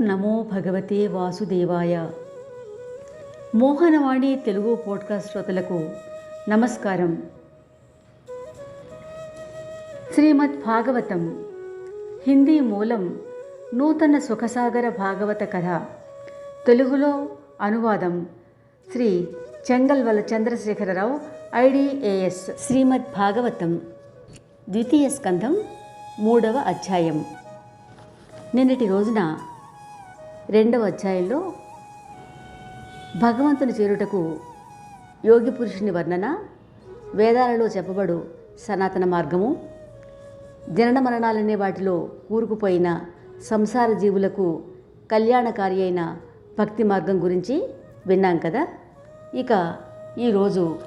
నమో భగవతే వాసుదేవాయ. మోహనవాణి తెలుగు పోడ్కాస్ట్ శ్రోతలకు నమస్కారం. శ్రీమద్ భాగవతం హిందీ మూలం నూతన సుఖసాగర భాగవత కథ. తెలుగులో అనువాదం శ్రీ చెంగల్వల చంద్రశేఖరరావు ఐడిఏఎస్. శ్రీమద్ భాగవతం ద్వితీయ స్కంధం మూడవ అధ్యాయం. నిన్నటి రోజున రెండవ అధ్యాయంలో భగవంతుని చేరుటకు యోగి పురుషుని వర్ణన వేదాలలో చెప్పబడు సనాతన మార్గము జనన మరణాలనే వాటిలో కూరుకుపోయిన సంసార జీవులకు కళ్యాణకారి అయిన భక్తి మార్గం గురించి విన్నాం కదా. ఇక ఈరోజు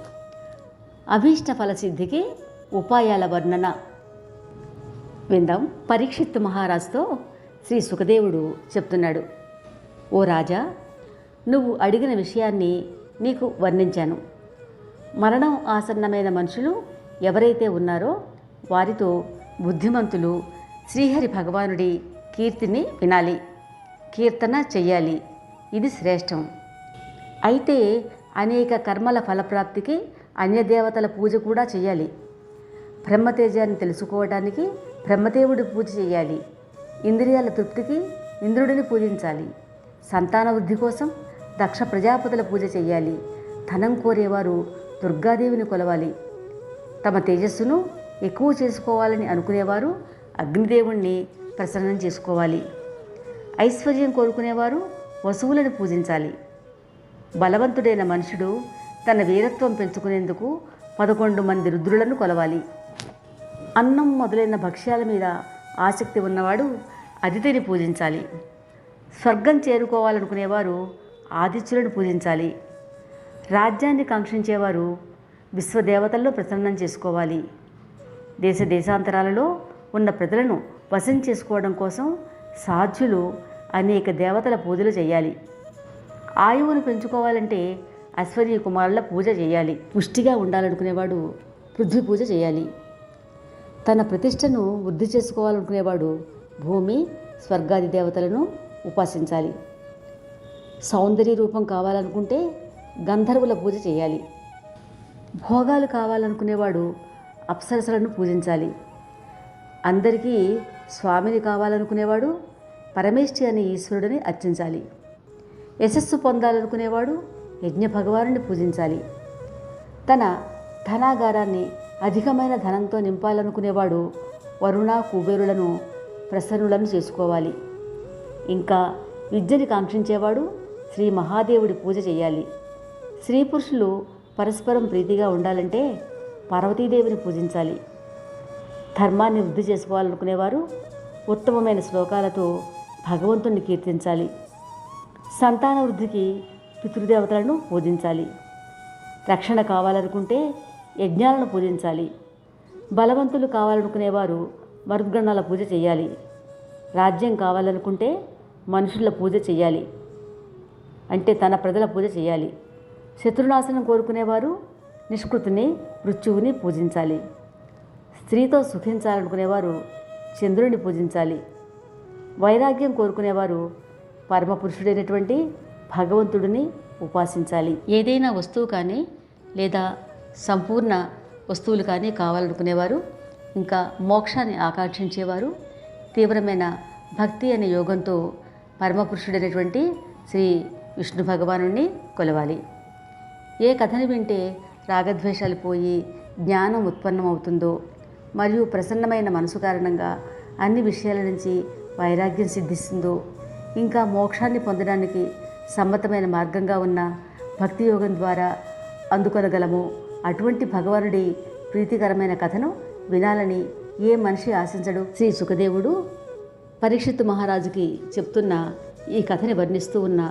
అభీష్ట ఫలసిద్ధికి ఉపాయాల వర్ణన విందాం. పరీక్షిత్ మహారాజుతో శ్రీ సుఖదేవుడు చెప్తున్నాడు. ఓ రాజా నువ్వు అడిగిన విషయాన్ని నీకు వర్ణించాను. మరణం ఆసన్నమైన మనుషులు ఎవరైతే ఉన్నారో వారితో బుద్ధిమంతులు శ్రీహరి భగవానుడి కీర్తిని వినాలి కీర్తన చెయ్యాలి ఇది శ్రేష్టం. అయితే అనేక కర్మల ఫలప్రాప్తికి అన్యదేవతల పూజ కూడా చేయాలి బ్రహ్మతేజాన్ని తెలుసుకోవడానికి బ్రహ్మదేవుడి పూజ చేయాలి ఇంద్రియాల తృప్తికి ఇంద్రుడిని పూజించాలి. సంతాన వృద్ధి కోసం దక్ష ప్రజాపతుల పూజ చేయాలి. ధనం కోరేవారు దుర్గాదేవిని కొలవాలి. తమ తేజస్సును ఎక్కువ చేసుకోవాలని అనుకునేవారు అగ్నిదేవుణ్ణి ప్రసన్నం చేసుకోవాలి. ఐశ్వర్యం కోరుకునేవారు వసువులను పూజించాలి. బలవంతుడైన మనుషుడు తన వీరత్వం పెంచుకునేందుకు పదకొండు మంది రుద్రులను కొలవాలి. అన్నం మొదలైన భక్ష్యాల మీద ఆసక్తి ఉన్నవాడు అతిథిని పూజించాలి. స్వర్గం చేరుకోవాలనుకునేవారు ఆదిత్యులను పూజించాలి. రాజ్యాన్ని కాంక్షించేవారు విశ్వదేవతల్లో ప్రసన్నం చేసుకోవాలి. దేశ దేశాంతరాలలో ఉన్న ప్రజలను వశం చేసుకోవడం కోసం సాధ్యులు అనేక దేవతల పూజలు చేయాలి. ఆయువును పెంచుకోవాలంటే అశ్వనీ కుమారుల పూజ చేయాలి. పుష్టిగా ఉండాలనుకునేవాడు పృథ్వీ పూజ చేయాలి. తన ప్రతిష్టను వృద్ధి చేసుకోవాలనుకునేవాడు భూమి స్వర్గాది దేవతలను ఉపాసించాలి. సౌందర్య రూపం కావాలనుకుంటే గంధర్వుల పూజ చేయాలి. భోగాలు కావాలనుకునేవాడు అప్సరసలను పూజించాలి. అందరికీ స్వామిని కావాలనుకునేవాడు పరమేష్ఠి అనే ఈశ్వరుడిని అర్చించాలి. యశస్సు పొందాలనుకునేవాడు యజ్ఞ భగవానుని పూజించాలి. తన ధనాగారాన్ని అధికమైన ధనంతో నింపాలనుకునేవాడు వరుణ కుబేరులను ప్రసన్నులను చేసుకోవాలి. ఇంకా విద్యని కాంక్షించేవాడు శ్రీ మహాదేవుడి పూజ చేయాలి. స్త్రీ పురుషులు పరస్పరం ప్రీతిగా ఉండాలంటే పార్వతీదేవిని పూజించాలి. ధర్మాన్ని వృద్ధి చేసుకోవాలనుకునేవారు ఉత్తమమైన శ్లోకాలతో భగవంతుణ్ణి కీర్తించాలి. సంతాన వృద్ధికి పితృదేవతలను పూజించాలి. రక్షణ కావాలనుకుంటే యజ్ఞాలను పూజించాలి. బలవంతులు కావాలనుకునేవారు మరుద్గణాల పూజ చేయాలి. రాజ్యం కావాలనుకుంటే మనుషుల పూజ చేయాలి. అంటే తన ప్రజల పూజ చేయాలి. శత్రునాశనం కోరుకునేవారు నిష్కృతిని మృత్యువుని పూజించాలి. స్త్రీతో సుఖించాలనుకునేవారు చంద్రుని పూజించాలి. వైరాగ్యం కోరుకునేవారు పరమపురుషుడైనటువంటి భగవంతుడిని ఉపాసించాలి. ఏదైనా వస్తువు కానీ లేదా సంపూర్ణ వస్తువులు కానీ కావాలనుకునేవారు ఇంకా మోక్షాన్ని ఆకాంక్షించేవారు తీవ్రమైన భక్తి అనే యోగంతో పరమపురుషుడైనటువంటి శ్రీ విష్ణు భగవాను కొలవాలి. ఏ కథని వింటే రాగద్వేషాలు పోయి జ్ఞానం ఉత్పన్నమవుతుందో మరియు ప్రసన్నమైన మనసు కారణంగా అన్ని విషయాల నుంచి వైరాగ్యం సిద్ధిస్తుందో ఇంకా మోక్షాన్ని పొందడానికి సమ్మతమైన మార్గంగా ఉన్న భక్తి యోగం ద్వారా అందుకొనగలము అటువంటి భగవానుడి ప్రీతికరమైన కథను వినాలని ఏ మనిషి ఆశించడు. శ్రీ సుఖదేవుడు పరీక్షిత్ మహారాజుకి చెప్తున్న ఈ కథని వర్ణిస్తూ ఉన్న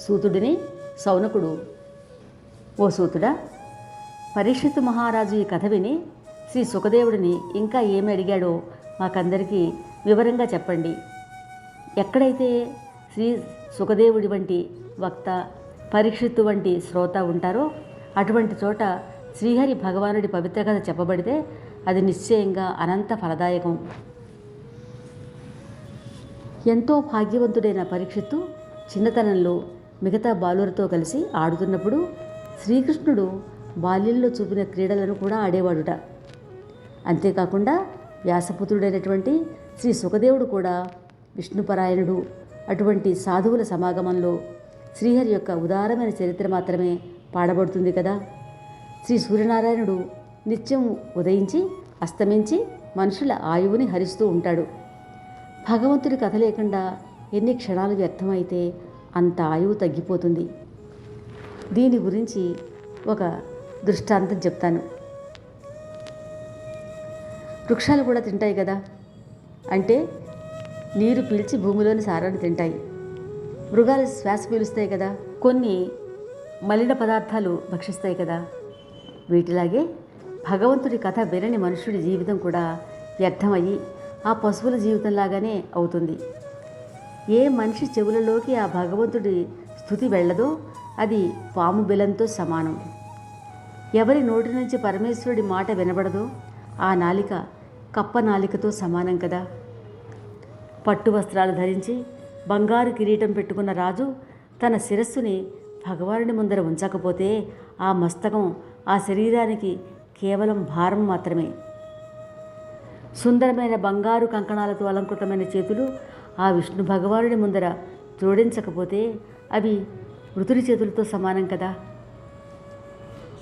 సూతుడిని సౌనకుడు. ఓ సూతుడా పరీక్షిత్ మహారాజు ఈ కథ విని శ్రీ సుఖదేవుడిని ఇంకా ఏమి అడిగాడో మాకందరికీ వివరంగా చెప్పండి. ఎక్కడైతే శ్రీ సుఖదేవుడి వంటి వక్త పరీక్షిత్తు వంటి శ్రోత ఉంటారో అటువంటి చోట శ్రీహరి భగవానుడి పవిత్ర కథ చెప్పబడితే అది నిశ్చయంగా అనంత ఫలదాయకం. ఎంతో భాగ్యవంతుడైన పరీక్షిత్తు చిన్నతనంలో మిగతా బాలులతో కలిసి ఆడుతున్నప్పుడు శ్రీకృష్ణుడు బాల్యంలో చూపిన క్రీడలను కూడా ఆడేవాడుట. అంతేకాకుండా వ్యాసపుత్రుడైనటువంటి శ్రీ సుఖదేవుడు కూడా విష్ణుపరాయణుడు అటువంటి సాధువుల సమాగమంలో శ్రీహరి యొక్క ఉదారమైన చరిత్ర మాత్రమే పాడబడుతుంది కదా. శ్రీ సూర్యనారాయణుడు నిత్యం ఉదయించి అస్తమించి మనుషుల ఆయువుని హరిస్తూ ఉంటాడు. భగవంతుడి కథ లేకుండా ఎన్ని క్షణాలు వ్యర్థమైతే అంత ఆయువు తగ్గిపోతుంది. దీని గురించి ఒక దృష్టాంతం చెప్తాను. వృక్షాలు కూడా తింటాయి కదా. అంటే నీరు పీల్చి భూమిలోని సారాన్ని తింటాయి. మృగాలు శ్వాస పీలుస్తాయి కదా. కొన్ని మలిన పదార్థాలు భక్షిస్తాయి కదా. వీటిలాగే భగవంతుడి కథ వినని మనుషుడి జీవితం కూడా వ్యర్థమయ్యి ఆ పశువుల జీవితంలాగానే అవుతుంది. ఏ మనిషి చెవులలోకి ఆ భగవంతుడి స్థుతి వెళ్ళదో అది పాము బిలంతో సమానం. ఎవరి నోటి నుంచి పరమేశ్వరుడి మాట వినబడదో ఆ నాలిక కప్ప నాలికతో సమానం కదా. పట్టు వస్త్రాలు ధరించి బంగారు కిరీటం పెట్టుకున్న రాజు తన శిరస్సుని భగవానుడి ముందర ఉంచకపోతే ఆ మస్తకం ఆ శరీరానికి కేవలం భారం మాత్రమే. సుందరమైన బంగారు కంకణాలతో అలంకృతమైన చేతులు ఆ విష్ణు భగవానుడి ముందర జోడించకపోతే అవి మృతుడి చేతులతో సమానం కదా.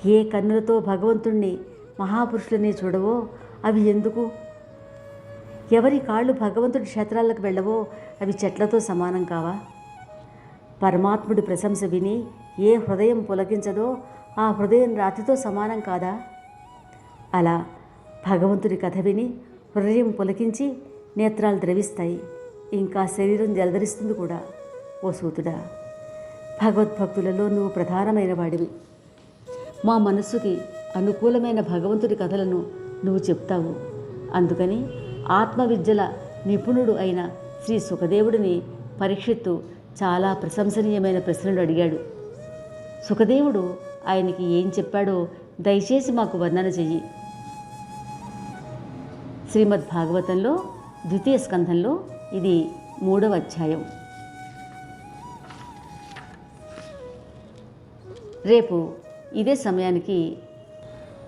ఏ కన్నులతో భగవంతుణ్ణి మహాపురుషులని చూడవో అవి ఎందుకు? ఎవరి కాళ్ళు భగవంతుడి క్షేత్రాలకు వెళ్ళవో అవి చెట్లతో సమానం కావా? పరమాత్ముడి ప్రశంస విని ఏ హృదయం పులకించదో ఆ హృదయం రాతితో సమానం కాదా? అలా భగవంతుడి కథ విని హృదయం పులకించి నేత్రాలు ద్రవిస్తాయి. ఇంకా శరీరం జలధరిస్తుంది కూడా. ఓ సూతుడా భగవద్భక్తులలో నువ్వు ప్రధానమైన వాడివి. మా మనస్సుకి అనుకూలమైన భగవంతుడి కథలను నువ్వు చెప్తావు. అందుకని ఆత్మవిద్యల నిపుణుడు అయిన శ్రీ సుఖదేవుడిని పరీక్షిత్తు చాలా ప్రశంసనీయమైన ప్రశ్నలు అడిగాడు. సుఖదేవుడు ఆయనకి ఏం చెప్పాడో దయచేసి మాకు వర్ణన చెయ్యి. శ్రీమద్ భాగవతంలో ద్వితీయ స్కంధంలో ఇది మూడవ అధ్యాయం. రేపు ఇదే సమయానికి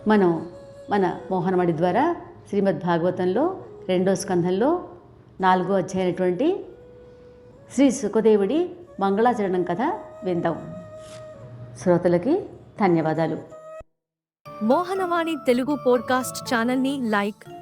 మనం మన మోహనమడి ద్వారా శ్రీమద్ భాగవతంలో రెండో స్కంధంలో నాలుగో అధ్యాయమైనటువంటి శ్రీ సుఖదేవుడి మంగళాచరణం కథ విందాం. శ్రోతలకి ధన్యవాదాలు. మోహనవాణి తెలుగు పోడ్కాస్ట్ ఛానల్ని లైక్